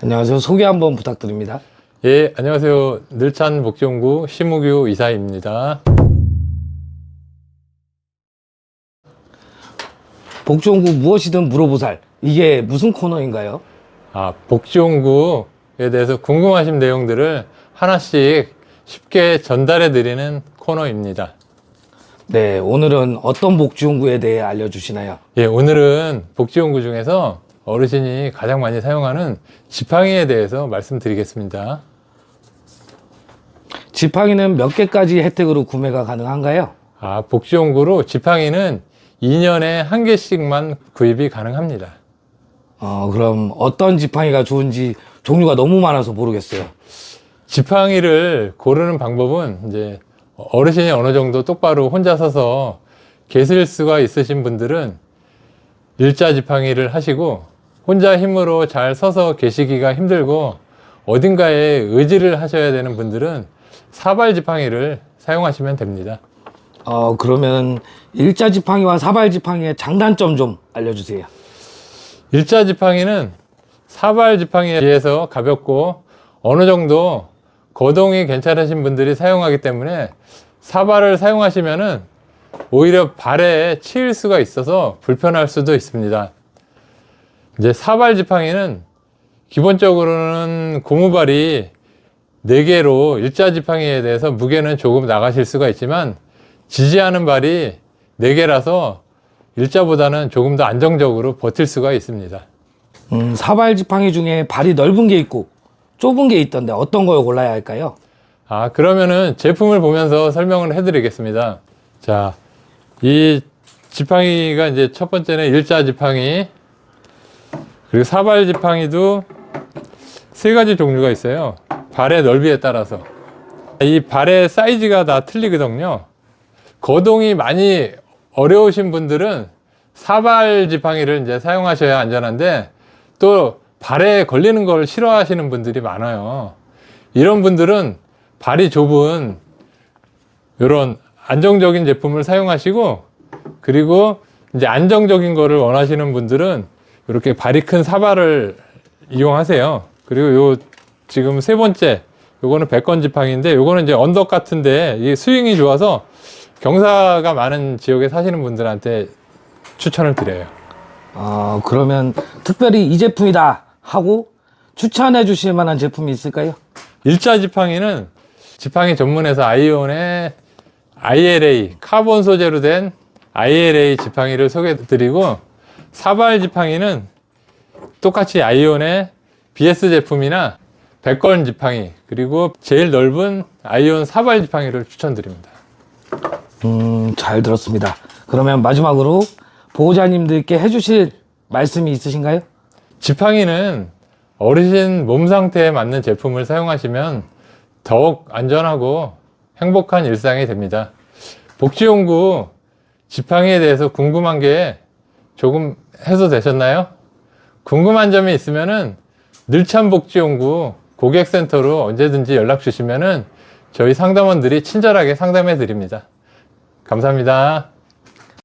안녕하세요. 소개 한번 부탁드립니다. 예, 안녕하세요. 늘찬 복지연구 심우규 이사입니다. 복지연구 무엇이든 물어보살. 이게 무슨 코너인가요? 아, 복지연구에 대해서 궁금하신 내용들을 하나씩 쉽게 전달해 드리는 코너입니다. 네, 오늘은 어떤 복지연구에 대해 알려주시나요? 예, 오늘은 복지연구 중에서 어르신이 가장 많이 사용하는 지팡이에 대해서 말씀드리겠습니다. 지팡이는 몇 개까지 혜택으로 구매가 가능한가요? 아, 복지연구로 지팡이는 2년에 한 개씩만 구입이 가능합니다. 어, 그럼 어떤 지팡이가 좋은지 종류가 너무 많아서 모르겠어요. 지팡이를 고르는 방법은 이제 어르신이 어느 정도 똑바로 혼자 서서 계실 수가 있으신 분들은 일자 지팡이를 하시고 혼자 힘으로 잘 서서 계시기가 힘들고 어딘가에 의지를 하셔야 되는 분들은 사발 지팡이를 사용하시면 됩니다. 어, 그러면 일자 지팡이와 사발 지팡이의 장단점 좀 알려주세요. 일자 지팡이는 사발 지팡이에 비해서 가볍고 어느 정도 거동이 괜찮으신 분들이 사용하기 때문에 사발을 사용하시면은 오히려 발에 치일 수가 있어서 불편할 수도 있습니다. 이제 사발 지팡이는 기본적으로는 고무발이 4개로 일자 지팡이에 대해서 무게는 조금 나가실 수가 있지만 지지하는 발이 4개라서 일자보다는 조금 더 안정적으로 버틸 수가 있습니다. 음, 사발 지팡이 중에 발이 넓은 게 있고 좁은 게 있던데 어떤 걸 골라야 할까요? 아, 그러면은 제품을 보면서 설명을 해드리겠습니다. 자, 이 지팡이가 이제 첫 번째는 일자 지팡이, 그리고 사발 지팡이도 세 가지 종류가 있어요. 발의 넓이에 따라서. 이 발의 사이즈가 다 틀리거든요. 거동이 많이 어려우신 분들은 사발 지팡이를 이제 사용하셔야 안전한데 또 발에 걸리는 걸 싫어하시는 분들이 많아요. 이런 분들은 발이 좁은 이런 안정적인 제품을 사용하시고 그리고 이제 안정적인 거를 원하시는 분들은 이렇게 발이 큰 사발을 이용하세요. 그리고 요 지금 세 번째 요거는 백건 지팡이인데 요거는 이제 언덕 같은데 이 스윙이 좋아서 경사가 많은 지역에 사시는 분들한테 추천을 드려요. 어, 그러면 특별히 이 제품이다 하고 추천해 주실 만한 제품이 있을까요? 일자 지팡이는 지팡이 전문에서 아이온의 ILA 카본 소재로 된 ILA 지팡이를 소개해 드리고 사발 지팡이는 똑같이 아이온의 BS 제품이나 백건 지팡이 그리고 제일 넓은 아이온 사발 지팡이를 추천드립니다. 음, 잘 들었습니다. 그러면 마지막으로 보호자님들께 해주실 말씀이 있으신가요? 지팡이는 어르신 몸 상태에 맞는 제품을 사용하시면 더욱 안전하고 행복한 일상이 됩니다. 복지연구 지팡이에 대해서 궁금한 게 조금 해소되셨나요? 궁금한 점이 있으면은 늘참복지연구 고객센터로 언제든지 연락 주시면은 저희 상담원들이 친절하게 상담해 드립니다. 감사합니다.